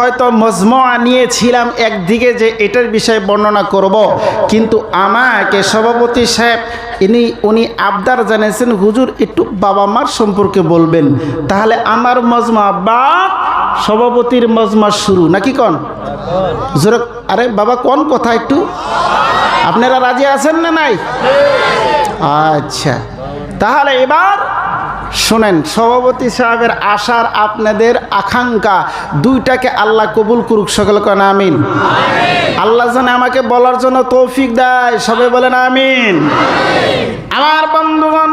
হয়তো মজমা নিয়েছিলাম একদিকে যে এটার বিষয়ে বর্ণনা করব। কিন্তু আমাকে সভাপতি সাহেব, ইনি, উনি আবদার জানিয়েছেন, হুজুর, একটু বাবা মার সম্পর্কে বলবেন। তাহলে আমার মজমা বা সভাপতির মজমা শুরু। নাকি কন? জোরে, আরে বাবা, কোন কথা একটু? আপনারা রাজি আছেন না নাই? আচ্ছা। তাহলে এবার শোনেন, সভাপতি সাহেবের আশার আপনাদের আকাঙ্ক্ষা, দুইটাকে আল্লাহ কবুল করুক, সকল কেন আমিন। আল্লাহ যেন আমাকে বলার জন্য তৌফিক দেয়, সবাই বলেন আমিন। আমার বন্ধুগণ,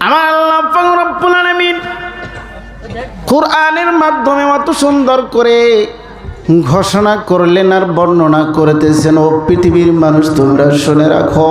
আমার আল্লাহ আলামিন কোরআনের মাধ্যমে অত সুন্দর করে ঘোষণা করলেন আর বর্ণনা করতেছেন। ও পৃথিবীর মানুষ তোমরা শুনে রাখো।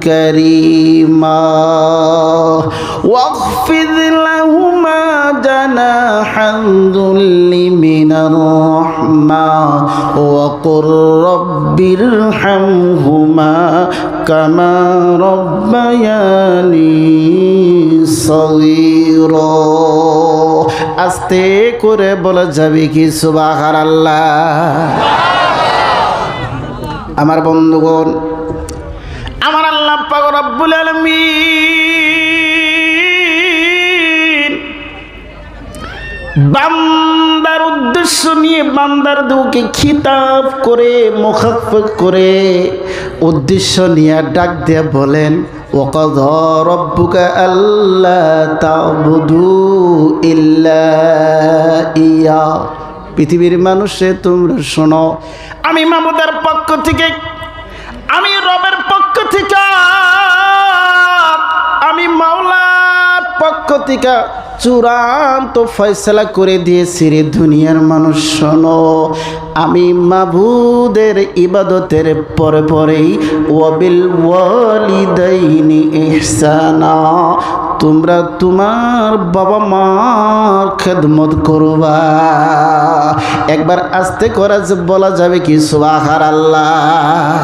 كريما واخفض لهما جناح الذل من الرحمة وقل رب ارحمهما كما ربياني صغيرا আস্তে করে বলা যাবে কি সুবাহার আল্লাহ আমার বন্ধুগণ আমার আল্লাহ পাক রব্বুল বান্দার উদ্দেশ্য নিয়ে বান্দার দুকে খিতাব করে মুখাফ করে উদ্দেশ্য নিয়ে ডাক দিয়ে বলেন পৃথিবীর মানুষে তোমরা শোনো, আমি মামুদের পক্ষ থেকে, আমি রবের পক্ষ থেকে পক্ষ থেকে চূড়ান্ত ফয়সলা করে দিয়েছি রে দুনিয়ার মানুষ, শোনো। আমি মাবুদের ইবাদতের পরে পরেই ওয়াবিল ওয়ালিদাইনি ইহসানা। তোমরা তোমার বাবা মার খেদমত করবা। একবার আস্তে করা যে বলা যাবে কি সুবাহার আল্লাহ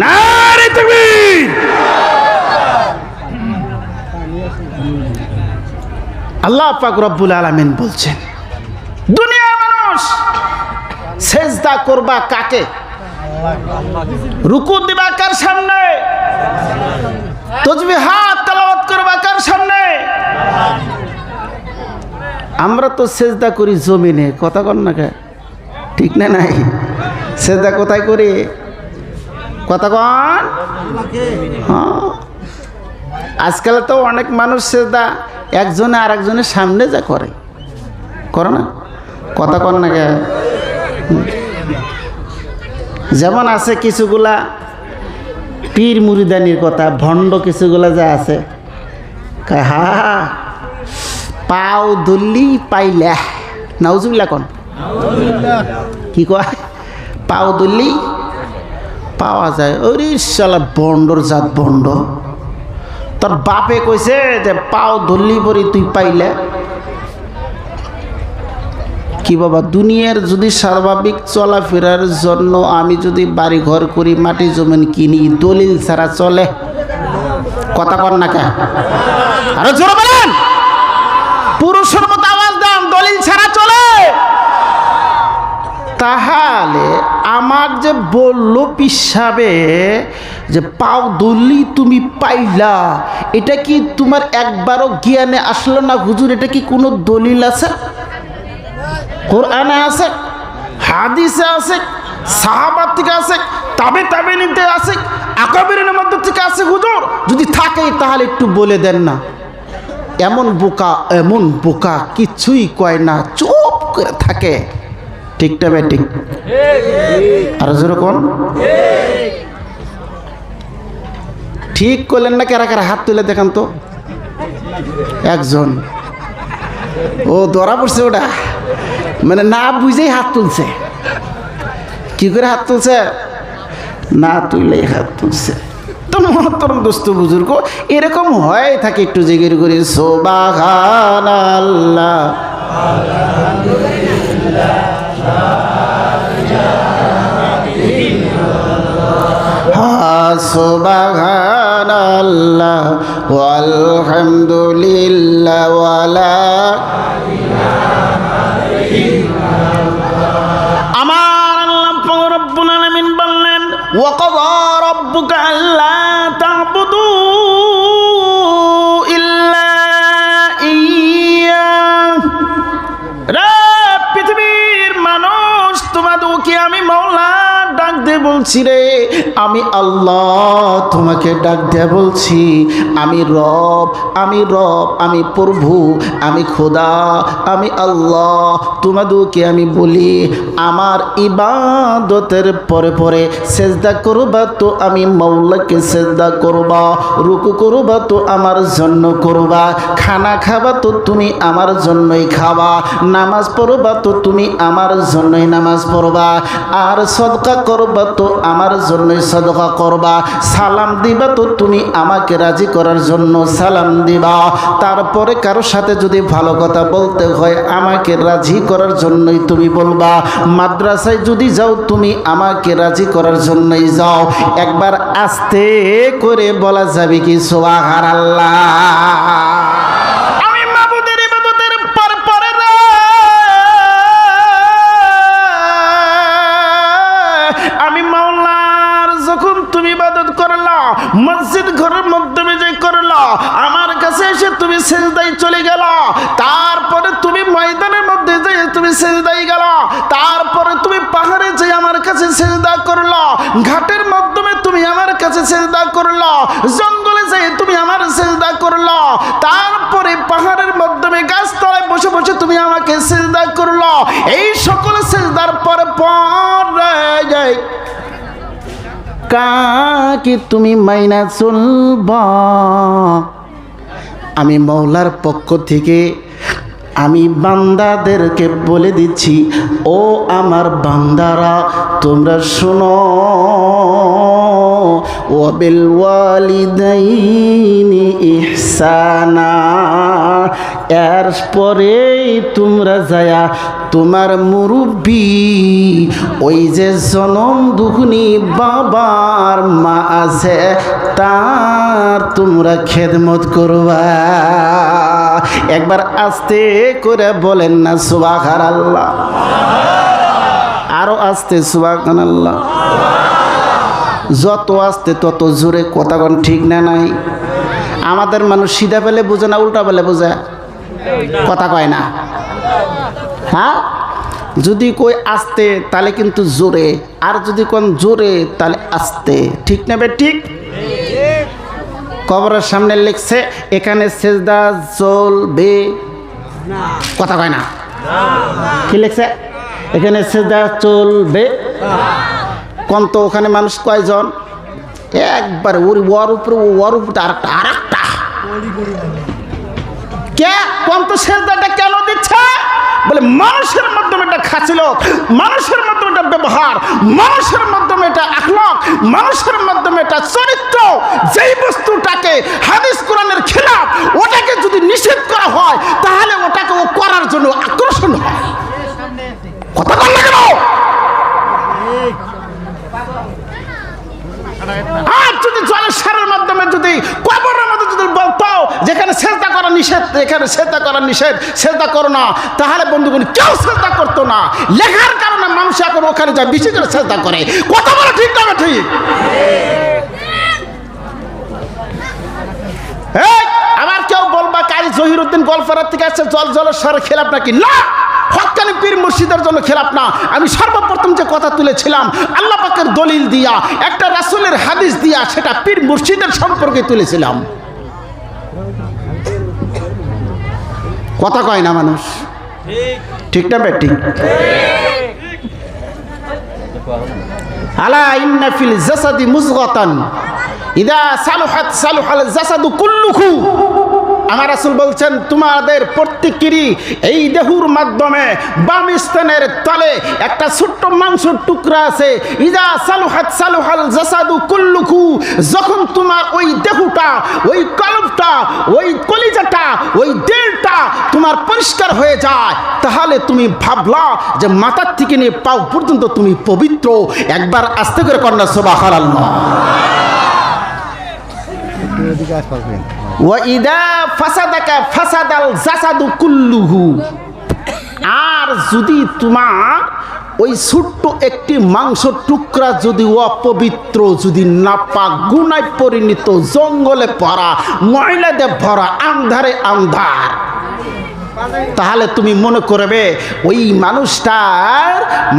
না রে তুমি আল্লাহ পাক রব্বুল আলামিন বলছেন দুনিয়ার মানুষ সেজদা করবা কাকে? রুকু দিবা কার সামনে? তজবি হাত তেলাওয়াত করবা কার সামনে? আমরা তো সেজদা করি জমিনে, কথা কর না কে? ঠিক না নাই? সেজদা কোথায় করি? কথা কন? হ্যাঁ। আজকাল তো অনেক মানুষ সেজদা একজনে আর একজনের সামনে যা করে। করে না? কথা কর না কে? যেমন আছে কিছুগুলা পীর মুরিদানির কথা, ভণ্ড কিছুগুলা যা আছে। হা পাও দল্লি পাইলা নাউজুবিল্লা কন। কি কয়? পাও দল্লি, পাওয়া যায়। ওরে শালা, বন্ডর জাত বন্ড। তোর বাপে কইছে যে পাও ধরলি পরি তুই পাইলে। কি বাবা, দুনিয়ার যদি স্বাভাবিক চলাফেরার জন্য আমি যদি বাড়ি ঘর করি, মাটি জমিন কিনি, দলিল ছাড়া চলে? কথা কর না কে? পুরুষের মতো আওয়াজ দেন, দলিল ছাড়া চলে। তাহলে আমার যে বলল পিসাবে যে, পাও দলি তুমি পাইলা, এটা কি তোমার একবারও জ্ঞানে আসলো না হুজুর? এটা কি কোনো দলিল আছে? কোরআনে আছে, হাদিসে আছে সাহাবার থেকে আছে, তাবে তাবে নিতে আছে, আকাবিরের মধ্যে থেকে আছে হুজুর। যদি থাকে তাহলে একটু বলে দেন না। এমন বোকা এমন বোকা কিছুই কয় না, চুপ করে থাকে। ঠিকটা বে ঠিক আর যেরকম ঠিক করলেন না কারা কারা? হাত তুলে দেখান তো। একজন। ও ধরা পড়ছে ওটা। মানে না বুঝেই হাত তুলছে। কি করে হাত তুলছে? না তুললেই হাত তুলছে। তো মহত্তরম দোস্ত বুজুর্গ, এরকম হয় থাকে একটু জিগির করি সোবাহান আল্লাহ। সুবাহান আল্লাহ আলহামদুলিল্লাহ ডাক দিয়ে বলছি রে আমি আল্লাহ তোমাকে ডাক দিয়ে বলছি, আমি রব আমি রব, আমি প্রভু, আমি খোদা, আমি আল্লাহ। তোমাদেরকে আমি বলি, আমার ইবাদতের পরে পরে সেজদা করবা তো আমি মৌলাকে সেজদা করবা, রুকু করবা তো আমার জন্য করবা, খানা খাবা তো তুমি আমার জন্যই খাবা, নামাজ পড়বা তো তুমি আমার জন্যই নামাজ পড়বা, আর সদকা করবা তো আমার জন্যই সদকা করবা, সালাম দিবা তো তুমি আমাকে রাজি করার জন্য সালাম দিবা। তারপরে কারোর সাথে যদি ভালো কথা বলতে হয়, আমাকে রাজি করার জন্যই তুমি বলবা। মাদ্রাসায় যদি যাও, তুমি আমাকে রাজি করার জন্যই যাও। একবার আস্তে করে বলা যাবে কি সোয়াহার আল্লাহ করলা, জঙ্গলে যে তুমি আমার সেজদা করলা, তারপরে পাহাড়ের মাধ্যমে গাছতলায় বসে বসে তুমি আমাকে সেজদা করলা। এই সকল সেজদার পর পর যায় কাকে তুমি মাইনা চলবা আমি মৌলার পক্ষ থেকে আমি বান্দাদেরকে বলে দিচ্ছি, ও আমার বান্দারা, তোমরা শোনো। ওয়ালিদাইনি ইহসানা। এর পরেই তোমরা যায়া তোমার মুরব্বী, ওই যে জনম দুখনি বাবার মা আছে, তার তোমরা খেদমত করবা। একবার আস্তে করে বলেন না সুবাখার আল্লাহ আরও আস্তে সুবাখান আল্লাহ যত আসতে তত জোরে কথাগণ ঠিক না নাই? আমাদের মানুষ সিধা পেলে বোঝে না, উল্টা পেলে বোঝে? কথা কয় না। হ্যাঁ? যদি কই আসতে, তাহলে কিন্তু জোরে। আর যদি কোন জোরে, তাহলে আসতে। ঠিক নেবে ঠিক? কবরের সামনে লিখছে, এখানে সেজদা চলবে। কথা কয় না। কি লিখছে? এখানে সেজদা চলবে। কোন তো ওখানে মানুষ কয়জন? একবার ওর ওর উপরে ওর উপরে আরেকটা আরেকটা কে? কোন তো সেজদাটা কেন দিচ্ছে? বলে মানুষের মাধ্যমে এটা খাছিল মানুষের মাধ্যমে এটা ব্যবহার, মানুষের মাধ্যমে এটা আখলক মানুষের মাধ্যমে এটা চরিত্র। যেই বস্তুটাকে হাদিস কোরআনের খেলাফ, ওটাকে যদি নিষেধ করা হয়, তাহলে ওটাকে ও করার জন্য আকর্ষণ হয়। কথা বল না কেন আর যদি জলের সারের মাধ্যমে যদি কবরের মধ্যে যদি বলতো যেখানে সেজদা করা নিষেধ, এখানে করা নিষেধ সেজদা করো না। তাহলে বন্ধুগণ, কেউ সেজদা করতো না। লেখার কারণে মানুষ এখন ওখানে যায়, বেশি করে সেজদা করে। কত বড় ঠিক না ঠিক? আবার কেউ বলবা কারি জহিরুদ্দিন গল্পের থেকে আসছে, জল জলের সারে খেলাপ নাকি? না! হকানি পীর মুর্শিদের জন্য খেলাপ না। আমি সর্বপ্রথম যে কথা তুলেছিলাম, আল্লাহ দলিল দিয়া, একটা রাসূলের হাদিস দিয়া সেটা পীর মুর্শিদের সম্পর্কে তুলেছিলাম। কথা কয় না মানুষ? ঠিক না ব্যাটি আলা ইন্না ফিল জাসাদি মুজগাতান। ইদা সালুহাত সালুহাল জাসাদু কুল্লুহু। আমার রাসূল বলছেন, তোমাদের প্রত্যেকেরই এই দেহুর মাধ্যমে বাম স্থানের তলে একটা ছোট্ট মাংসের টুকরা আছে। ইদা সালুহাত সালুহাল জাসাদু কুল্লুহু, যখন তোমার ওই দেহুটা, ওই কলবটা, ওই কলিজাটা, ওই দেহটা তোমার পরিষ্কার হয়ে যায়, তাহলে তুমি ভাবলা যে মাথার থেকে নিয়ে পাও পর্যন্ত তুমি পবিত্র। একবার আস্তে করে কন্যা সোবাহ আল্লাহ ওয়াইদা ফাসাদাল জাসাদু কুল্লুহু। আর যদি তোমার ওই ছোট্ট একটি মাংস টুকরা যদি অপবিত্র, যদি নাপাক, গুনায় পরিণত, জঙ্গলে পড়া ময়লাতে ভরা, আন্ধারে আন্ধার, তাহলে তুমি মনে করবে ওই মানুষটার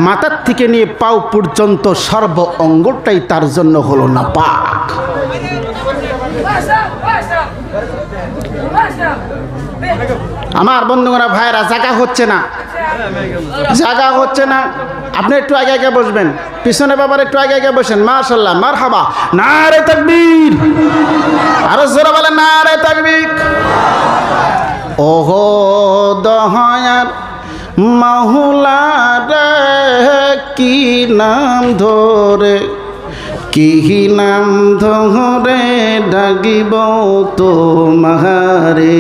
মাথার থেকে নিয়ে পাও পর্যন্ত সর্ব অঙ্গটাই তার জন্য হলো না পাক আমার বন্ধুরা ভাইরা জায়গা হচ্ছে না। জায়গা হচ্ছে না। আপনি একটু আগে আগে বসবেন। পিছনে বাবার একটু আগে আগে বসেন। মাশাল্লাহ মার হাবা না রে তাকবীর। আরও জোরে বলে না রে তাকবীর। ওহো দহায়ার মাহুলা রে কি নাম ধরে? কি নাম ধরে ডাকিব তো মাহারে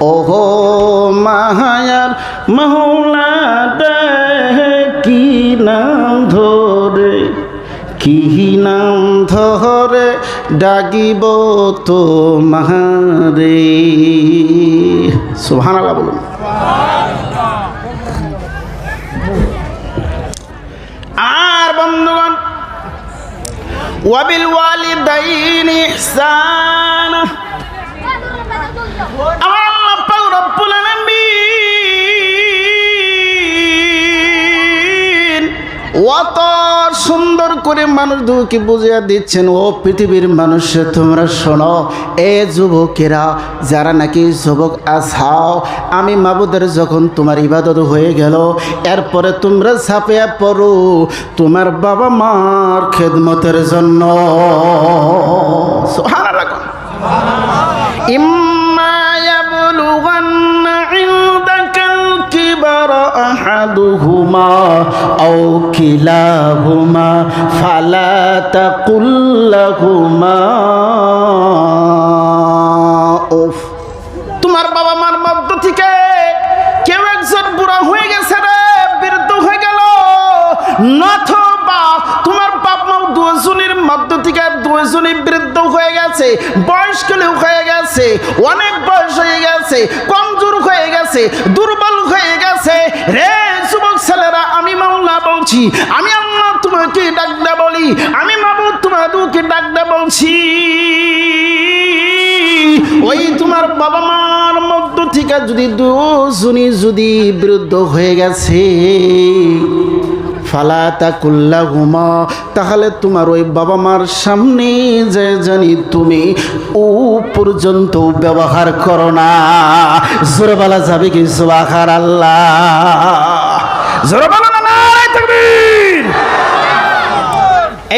ওহো মাহায়ার মাহুলা কি নাম ধরে? কিহি নাম ধরে ডাকিব তো মাহারে সুহান আল্লাহ বলুন। ওয়াবিল ওয়ালিদাইন অত সুন্দর করে মানুষ দুকে বুঝিয়ে দিচ্ছেন, ও পৃথিবীর মানুষ, তোমরা শোনো, এ যুবকেরা যারা নাকি যুবক আসাও আমি মাবুদের যখন তোমার ইবাদত হয়ে গেল, এরপরে তোমরা ছাপিয়া পড়ো তোমার বাবা মার খেদমতের জন্য সুবহানাল্লাহ। أحدهما أو كلاهما فلا تقل لهما أف তোমার বাবা মার মধ্য থেকে কেউ একজন বুড়া হয়ে গেছে রে বৃদ্ধ হয়ে গেল নথবা তোমার বাপ মা দুজনের মধ্য থেকে দুজনই বৃদ্ধ হয়ে গেছে বয়স্ক লোক হয়ে গেছে অনেক বয়স হয়ে গেছে কমজোর হয়ে গেছে দুর্বল হয়ে গেছে রে যুবক ছেলেরা, আমি মাওলা বলছি, আমি আল্লাহ তোমাকে ডাকতে বলি, আমি মাবুদ তোমাকে ডাকতে বলছি। ওই তোমার বাবা মার মধ্য থেকে যদি দুজনই যদি বিরুদ্ধ হয়ে গেছে ফালাতা কুল্লা ঘুমা তাহলে তোমার ওই বাবা মার সামনে যে জানি তুমি ও পর্যন্ত ব্যবহার করো না। জোরবালা যাবে কি সুবাহার আল্লাহ জোরবালা না, নারায়ে তাকবীর।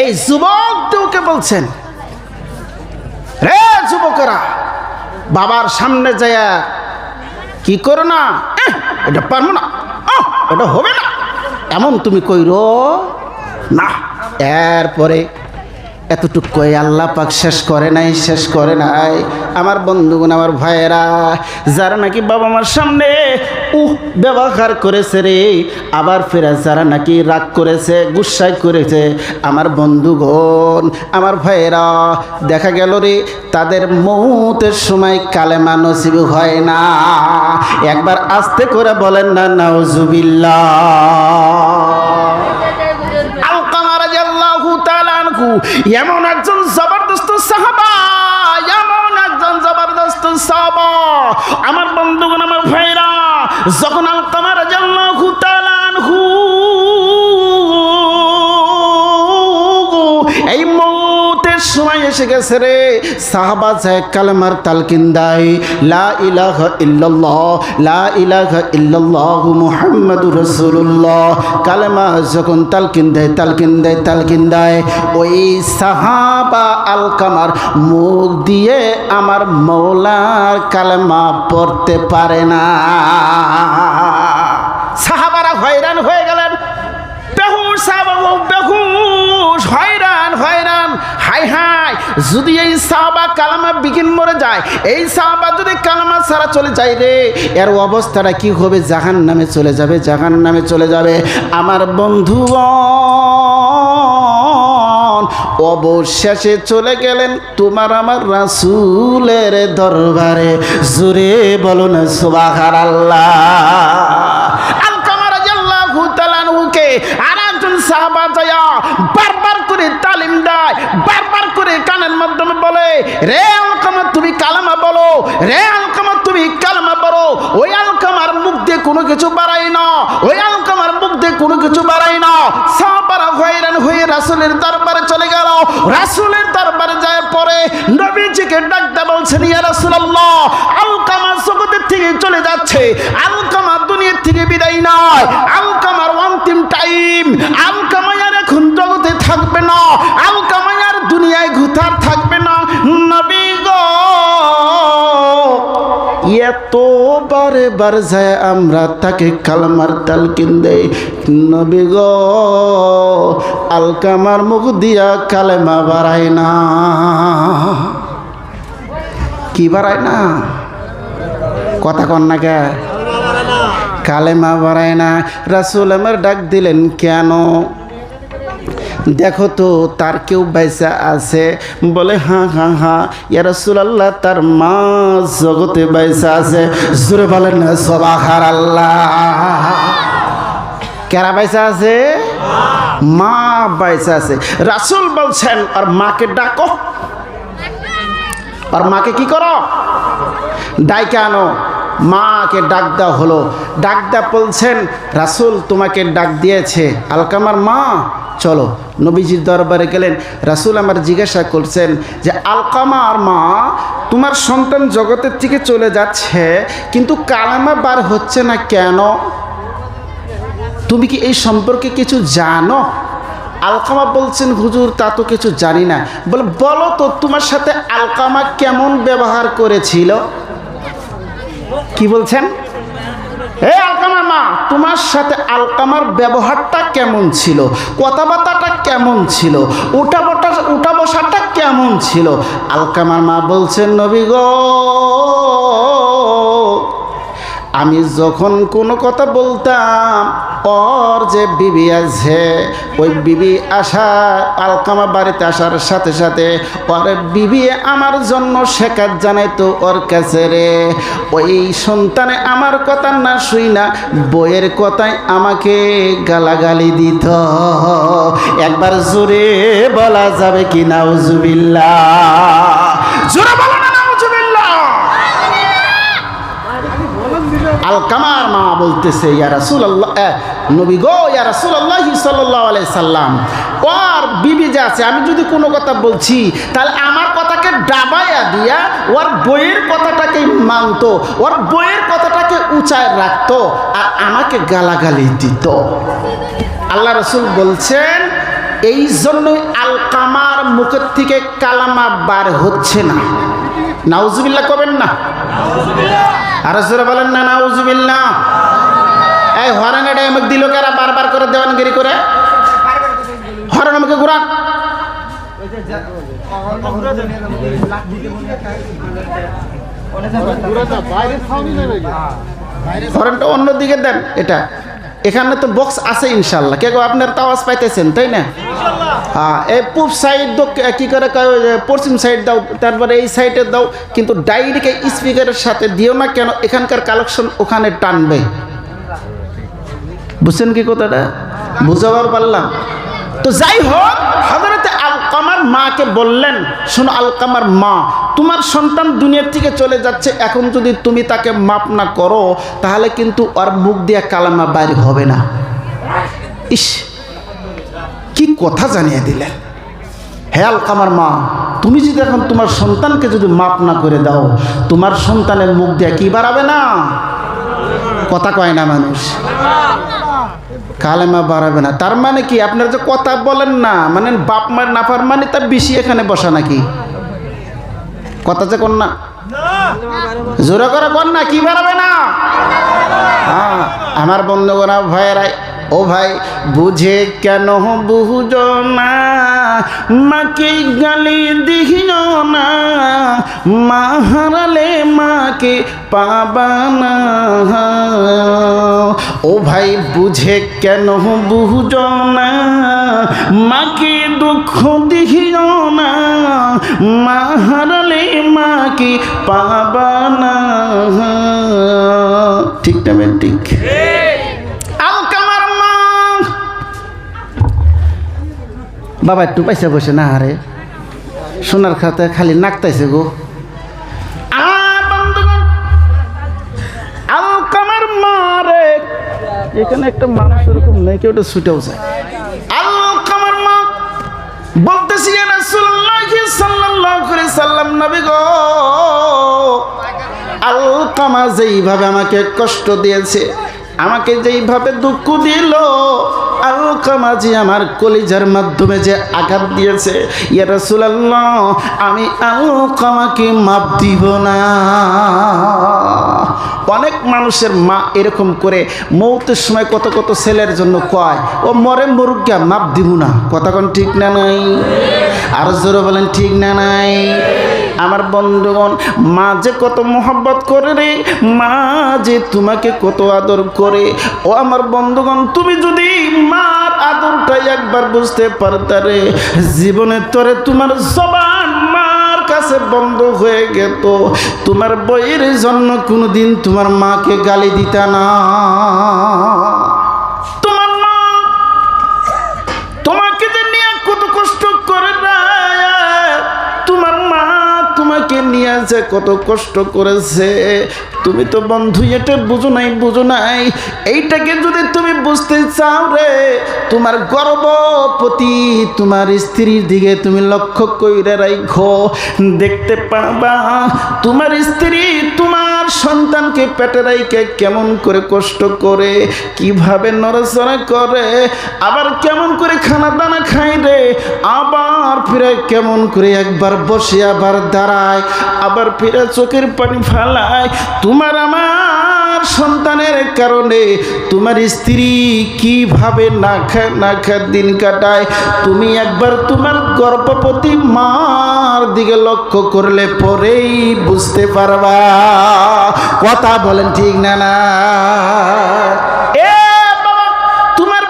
এই যুবক তোকে বলছেন, রে যুবকেরা, বাবার সামনে যায় কি করো না? এটা পারব না এটা হবে না, এমন তুমি কইরো না। এরপরে এতটুকু কই আল্লাহ পাক শেষ করে নাই, শেষ করে নাই। আমার বন্ধুগণ, আমার ভাইয়েরা, যারা নাকি বাবা মার সামনে, উহ, ব্যবহার করেছে রে, আবার ফেরা যারা নাকি রাগ করেছে গুসাই করেছে, আমার বন্ধুগণ, আমার ভাইয়েরা, দেখা গেল রে, তাদের মৌতের সময় কালেমা নসিব হয় না। একবার আস্তে করে বলেন না, নাউজুবিল্লাহ। আনহু এমন একজন জবরদস্ত সাহাবা, এমন একজন জবরদস্ত সাহাবা। আমার বন্ধুগণ, আমার ভাইরা যখন আলকামা এসে গেছে রে। সাহাবা যায় কালেমার তালকিন দেয় লা ইলাহা ইল্লাল্লাহ, লা ইলাহা ইল্লাল্লাহ মুহাম্মাদুর রাসূলুল্লাহ। কালেমা যখন তালকিন দেয় তালকিন দেয় তালকিন দেয় ওই সাহাবা আলকামার মুখ দিয়ে আমার মৌলার কালেমা পড়তে পারে না। সাহাবারা হয়রান হয়ে গেলেন। বেহুশ সাহাবা বেহুশ, হয়রান হয়রান, হাই হাই যদি এই সাহাবা কালামা বিকিন মরে যায়, এই সাহাবা যদি কালামা ছাড়া চলে যায় রে, এর অবস্থাটা কি হবে? জাহান নামে চলে যাবে জাহান নামে চলে যাবে। আমার বন্ধু অবশেষে চলে গেলেন তোমার আমার রাসুলের দরবারে। জুড়ে বলো না সুবাহার আল্লাহ আর একজন সাহাবা যায়া বারবার করে তালিম দেয় কানের মাধ্যমে বলে, রে আলকামা, তুমি কালামা বলো, রে আলকামা, তুমি কালামা বলো, ওই আলকামার মুখ দিয়ে কোনো কিছু বাড়াই না, ওই আলকামার মুখ দিয়ে কোনো কিছু বাড়াই না। সাহাবারা হয়রান হয়ে রাসূলের দরবারে চলে গেল। রাসূলের দরবারে যায় পরে নবীজিকে ডাকতে বলছেন, ইয়া রাসূলুল্লাহ, আলকামা জগতের থেকে চলে যাচ্ছে, আলকামা দুনিয়ার থেকে বিদায় নয়, আলকামার অন্তিম টাইম, আলকামায়ার এখন জগতে থাকবে না আলকামায়ার দুনিয়ায় ঘুতার থাকবে না। নবী গো এত বারে যায় আমরা তাকে কালমার তালকিন দেই নবী গো, আলকামার মুখ দিয়া কালেমা বাড়ায় না। কি বাড়ায় না? কথা কন না কে? কালেমা বাড়ায় না। রাসুল আমার ডাক দিলেন, কেন? দেখো তো, তার কেউ বাইসা আছে? বলে হ্যাঁ হ্যাঁ হ্যাঁ ইয়া রাসূলুল্লাহ, তার মা জগতে বাইসা আছে। জোরে বলেন না সবাহার আল্লাহ কেরা বাইসা আছে? মা বাইসা আছে। রাসুল বলছেন, আর মাকে ডাকো। আর মাকে কি করো? ডাইকে আনো। মাকে ডাক দেওয়া হলো। ডাক দেওয়া বলছেন, রাসুল তোমাকে ডাক দিয়েছে। আলকামার মা, চলো। নবীজির দরবারে গেলেন। রাসুল আমার জিজ্ঞাসা করছেন যে, আলকামার মা, তোমার সন্তান জগতের থেকে চলে যাচ্ছে, কিন্তু কালামা বার হচ্ছে না কেন? তুমি কি এই সম্পর্কে কিছু জানো? আলকামা বলছেন, হুজুর, তা তো কিছু জানি না। বলে, বলো তো, তোমার সাথে আলকামা কেমন ব্যবহার করেছিল? কি বলছেন? এ আলকামার মা, তোমার সাথে আলকামার ব্যবহারটা কেমন ছিল? কথাবার্তাটা কেমন ছিল? উঠা বটা, উঠা বসাটা কেমন ছিল? আলকামার মা বলছেন, নবী গ, আমি যখন কোনো কথা বলতাম ওর যে বিবি আছে। ওই বিবি আসা, আলকামা বাড়িতে আসার সাথে সাথে ওর বিবি আমার জন্য শেখাত জানাইতো ওর কাছে রে। ওই সন্তানে আমার কথা না শুই না বইয়ের কথায় আমাকে গালাগালি দিত। একবার জোরে বলা যাবে কি নাউজুবিল্লাহ জোরে বলো না নাউজুবিল্লাহ আলকামার মা বলতেছে ওর বিবি যে আছে, আমি যদি কোনো কথা বলছি, তাহলে আমার কথাকে ডাবাইয়া দিয়া, ওর বইয়ের কথাটাকে মানতো, ওর বইয়ের কথাটাকে উঁচায় রাখতো আর আমাকে গালাগালি দিত। আল্লাহ রসুল বলছেন, এই জন্যই আলকামার মুখের থেকে কালামা বার হচ্ছে না। নাউজুবিল্লাহ কবেন না? আর বলেন না, নাউজুবিল্লাহ। এই হরেন এটা আমাকে দিল কারা? বারবার করে দেওয়ানগিরি করে। হরেন আমাকে ঘুরান হরেনটা অন্য দিকে দেন এটা। এখানে তো বক্স আছে ইনশাল্লাহ কে আপনার তো আওয়াজ পাইতেছেন তাই না? হ্যাঁ এই পূব সাইড কি করে পশ্চিম সাইড দাও তারপরে এই সাইডে দাও কিন্তু ডাইরেক্ট স্পিকারের সাথে দিও না কেন এখানকার কালেকশন ওখানে টানবে। বুঝছেন কি কথাটা? বুঝাবার পারলাম। তো যাই হোক হজরতে আলকামার মাকে বললেন, শোনো আলকামার মা, তোমার সন্তান দুনিয়ার থেকে চলে যাচ্ছে। এখন যদি তুমি তাকে মাপ না করো, তাহলে কিন্তু ওর মুখ দিয়ে কালামা বাইর হবে না। ইস, কি কথা জানিয়ে দিলেন। হে আলকামার মা, তুমি যদি এখন তোমার সন্তানকে যদি মাপ না করে দাও, তোমার সন্তানের মুখ দিয়ে কি বাড়াবে না? কথা কয় না মানুষ। কালেমা বাড়াবে না। তার মানে কি? আপনারা যে কথা বলেন না মানে বাপ মার নাফার মানে তার বেশি এখানে বসা নাকি? কথা যে কর না। জোরে করে কর না, কি বাড়াবে না? হ্যাঁ আমার বন্ধুগণা, ভাইয়েরাই ও ভাই, বুঝে কেন বুঝ না? মাকে গালি দিও না। মা হারালে মাকে পাবানা ও ভাই, বুঝে কেন বুঝ না? মাকে দুঃখ দিও না। মা হারালে মাকে পাবানা ঠিক না ঠিক। বাবা একটু পয়সা বসে না হারে। সোনার খাতে খালি নাকতাইছে গো। এখানে একটা মানুষ এরকম নেই, কেউ ছুটেও যায়। মা, বলতেছি সাল্লাম গো। যেইভাবে আমাকে কষ্ট দিয়েছে, আমাকে যেইভাবে দুঃখ দিল আলকামা যে আমার কলিজার মাধ্যমে যে আঘাত দিয়েছে, ইয়া রাসূলুল্লাহ, আমি আলকামাকে মাপ দিব না। অনেক মানুষের মা এরকম করে মৌতের সময় কত কত ছেলের জন্য কয়, ও মরে মরুকা মাপ দিব না। কতক্ষণ ঠিক না নাই? আর জোরে বলেন, ঠিক না নাই? আমার বন্ধুগণ, মা যে কত মোহব্বত করে রে, মা যে তোমাকে কত আদর করে। ও আমার বন্ধুগণ, তুমি যদি মার আদরটাই একবার বুঝতে পারতারে জীবনের তরে তোমার জবান মার কাছে বন্ধ হয়ে গেত। তোমার বইয়ের জন্য কোনোদিন তোমার মাকে গালি দিতা না। তোমাকে নিয়ে যে কত কষ্ট করেছে। তুমি তো বন্ধু, এটা বুঝো নাই বুঝো নাই। এইটাকে যদি তুমি বুঝতে চাও রে, তোমার গর্ভপতি তোমার স্ত্রীর দিকে তুমি লক্ষ্য কইরে রাখো দেখতে পাবা, তোমার স্ত্রী তোমার সন্তানকে পেটে রাইকে কেমন করে কষ্ট করে, কীভাবে নড়াচড়া করে, আবার কেমন করে খানা দানা খাই রে, আবার ফিরে কেমন করে একবার বসে আবার দাঁড়ায়, আবার ফিরে চোখের পানি ফালায়, তোমার আমার সন্তানের কারণে তোমার স্ত্রী কীভাবে না খায় না খায় দিন কাটায়? তুমি একবার তোমার গর্ভবতী মার দিকে লক্ষ্য করলে পরেই বুঝতে পারবা। কথা বলেন ঠিক না না? তোমার তোমার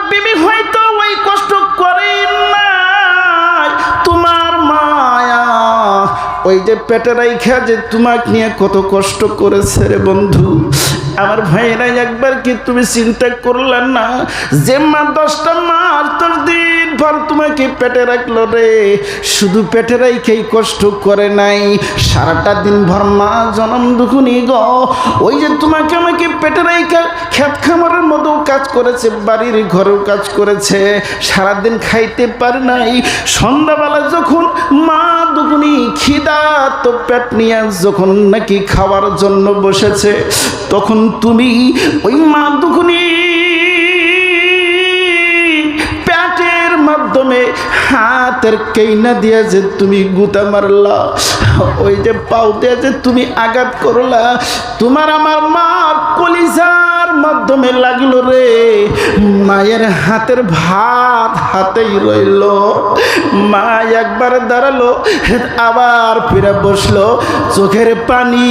ওই যে পেটে রাইখা যে তোমাকে নিয়ে কত কষ্ট করেছে রে বন্ধু। আমার ভাইয়েরা একবার কি তুমি চিন্তা করলেন না যে মা দশটা দিন ভর তোমাকে পেটে রাখল রে। শুধু পেটে রাইখেই কষ্ট করে নাই। সারাটা দিন ভর মা জনম দুখুনি গ। ওই যে তোমাকে আমাকে পেটে রাইখা খেত খামারের মতো কাজ করেছে, বাড়ির ঘরেও কাজ করেছে। সারাদিন খাইতে পারে নাই। সন্ধ্যাবেলা যখন মা দুগুনি খিদা, তো পেট নিয়ে যখন নাকি খাওয়ার জন্য বসেছে, তখন তুমি ওই মা দুগুনি হাতের কেইনা দিয়ে যে তুমি গুতা মারলা, ওই যে পাও দিয়ে যে তুমি আঘাত করলা, তোমার আমার মা কলিজার মাধ্যমে লাগল রে। মায়ের হাতের ভাত হাতেই রইল, মা একবার দাঁড়াল, আবার ফিরে বসল, চোখের পানি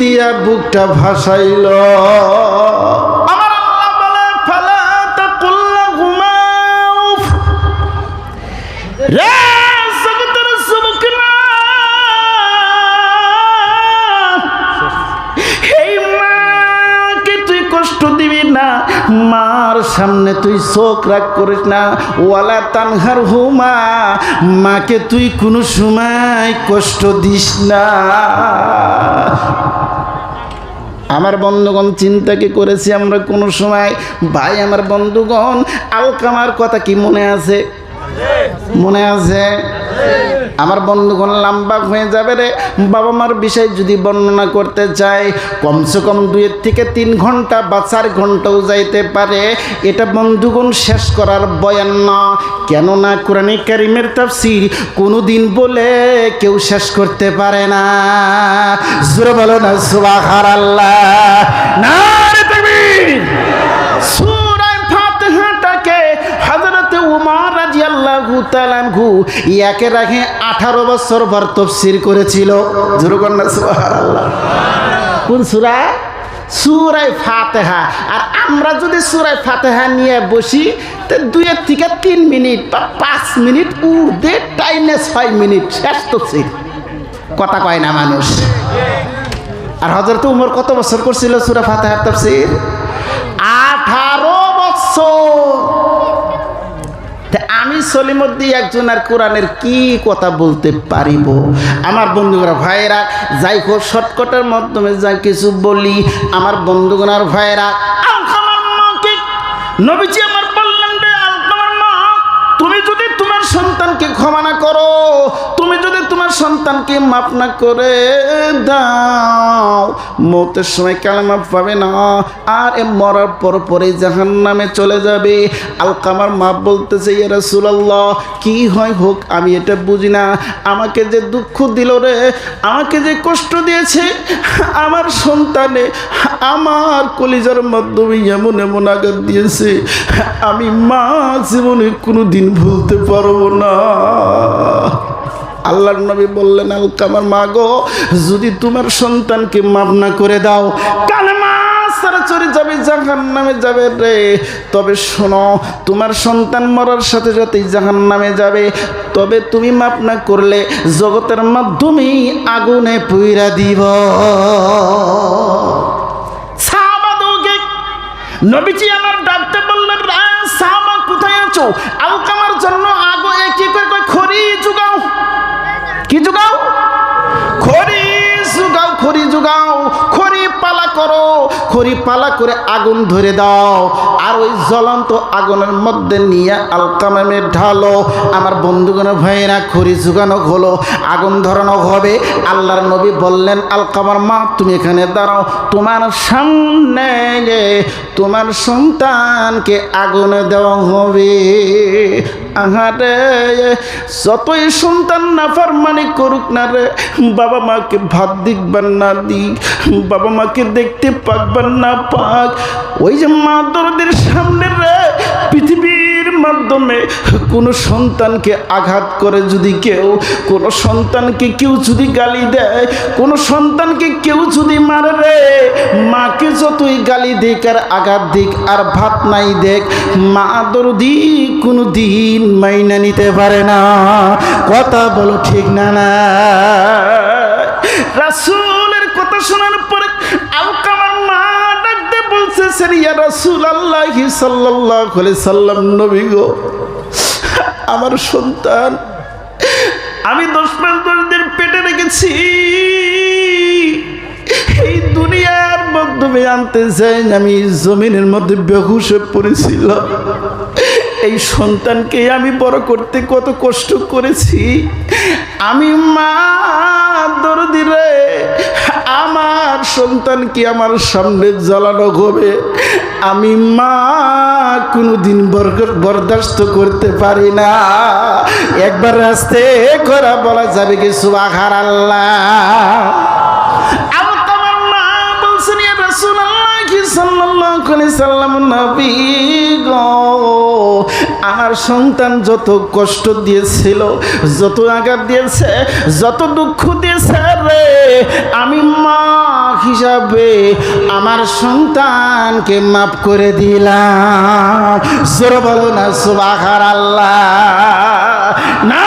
দিয়া বুকটা ভাসাইল। সামনে তুই চোখ রাগ করিস না। ওয়ালা তানহার হুমা, মাকে তুই কোনো সময় কষ্ট দিস না। আমার বন্ধুগণ চিন্তাকে করেছি আমরা কোনো সময়? ভাই, আমার বন্ধুগণ, আলকামার কথা কি মনে আছে? মনে আছে? আমার বন্ধুগণ লম্বা হয়ে যাবে রে। বাবা মার বিষয় যদি বর্ণনা করতে চাই, কমসে কম দুইয়ের থেকে তিন ঘণ্টা বা চার ঘন্টাও যাইতে পারে। এটা বন্ধুগণ শেষ করার বয়ান না। কেননা কোরআনে কারিমের তাফসির কোনো দিন বলে কেউ শেষ করতে পারে না। জোরে বলো না সুবাহার আল্লাহ না আনহু একের আগে 18 বছর ভর তাফসীর করেছিল। জোরে বল সুবহানাল্লাহ। কোন সূরা? সূরায়ে ফাতিহা। আর আমরা যদি সূরায়ে ফাতিহা নিয়ে বসি, তো দুইয়ের থেকে তিন মিনিট বা পাঁচ মিনিট উর্দে টাইমে ছয় মিনিট শেষ তফসির। কথা কয় না মানুষ। আর হজরত উমর কত বছর করছিল সুরা ফাতেহার তাফসির? আঠারো বছর। আমি সলিমদ্দি একজন আর কোরআনের কি কথা বলতে পারিব? আমার বন্ধুগণার ভাইয়েরা, যাই হোক, শর্টকটের মাধ্যমে যা কিছু বলি, আমার বন্ধুগণার ভাইয়েরা নবীজি আমার সন্তানকে মাপ না করে দাও। মতের সময় কালেমা পাবে না। আর এ মরার পর পরে জাহান নামে চলে যাবে। আলকামার মাপ বলতেছে এরা রাসূলুল্লাহ, কি হয় হোক, আমি এটা বুঝি না। আমাকে যে দুঃখ দিল রে, আমাকে যে কষ্ট দিয়েছে, আমার সন্তানে আমার কলিজার মাধ্যমে এমন এমন আঘাত দিয়েছে, আমি মা জীবনে কোনো দিন ভুলতে পারব না। আল্লাহর নবী বললেন আলকামার মা গো যদি তোমার সন্তানকে মাপ না করে দাও যাবে নামে যাবে রে। তবে শোনো তোমার সন্তান মরার সাথে জাহান নামে যাবে। তবে তুমি করলে জগতের মাধ্যমেই আগুনে পুইরা দিব। আমার ডাকতে বললেন "রা, সাহাবা কোথায় আছো? আলকামার জন্য আগো কি খড়ি জুগাও। কি যুগাও? খড়ি যুগাও খড়ি যুগাও খড়ি পালা করো। খড়ি পালা করে আগুন ধরে দাও। আর ওই জ্বলন্ত আগুনের মধ্যে নিয়ে আলকামামে ঢালো। আমার বন্ধুগণের ভাইয়েরা, খড়ি জুগানো হলো, আগুন ধরানো হবে। আল্লাহর নবী বললেন, আলকামার মা, তুমি এখানে দাঁড়াও। তোমার সামনে তোমার সন্তানকে আগুনে দেওয়া হবে। আহারে, যতই সন্তান না ফারমানি করুক না রে, বাবা মাকে ভাত দিকবার না দিক, বাবা মাকে দেখতে পাকবার না পাক। ওই যে মা দরদের সামনে রে, পৃথিবীর মাধ্যমে কোনো সন্তানকে আঘাত করে যদি কেউ, কোনো সন্তানকে কেউ যদি গালি দেয়, কোনো সন্তানকে কেউ যদি মারে রে, মাকে যতই গালি দিক আর আঘাত দিক আর ভাত নাই দেখ মা দরদি কোনো দিন মাইনা নিতে পারে না। কথা বলো ঠিক না না? রাসূলের বলছে ইয়া রাসূল আল্লাহ সাল্লাল্লাহু আলাইহি সাল্লাম, নবী গো, আমার সন্তান, আমি দশ মাস দশ দিন পেটে রেখেছি। এই দুনিয়ার মাধ্যমে আনতে চাই আমি জমিনের মধ্যে বেহুশে পড়েছিলাম। এই সন্তানকে আমি বড় করতে কত কষ্ট করেছি। আমি মা দরদি রে আমার সন্তানকে আমার সামনে জ্বালানো হবে? আমি মা কোনোদিন বরদাস্ত করতে পারি না। একবার রাস্তে করা বলা যাবে কি সুবাখার আল্লাহ সাল্লাম নবী আমার সন্তান যত কষ্ট দিয়েছিল, যত আঘাত দিয়েছে, যত দুঃখ দিয়েছে রে, আমি মা হিসাবে আমার সন্তানকে মাফ করে দিলাম। জোর বলো না সুবাহার আল্লাহ না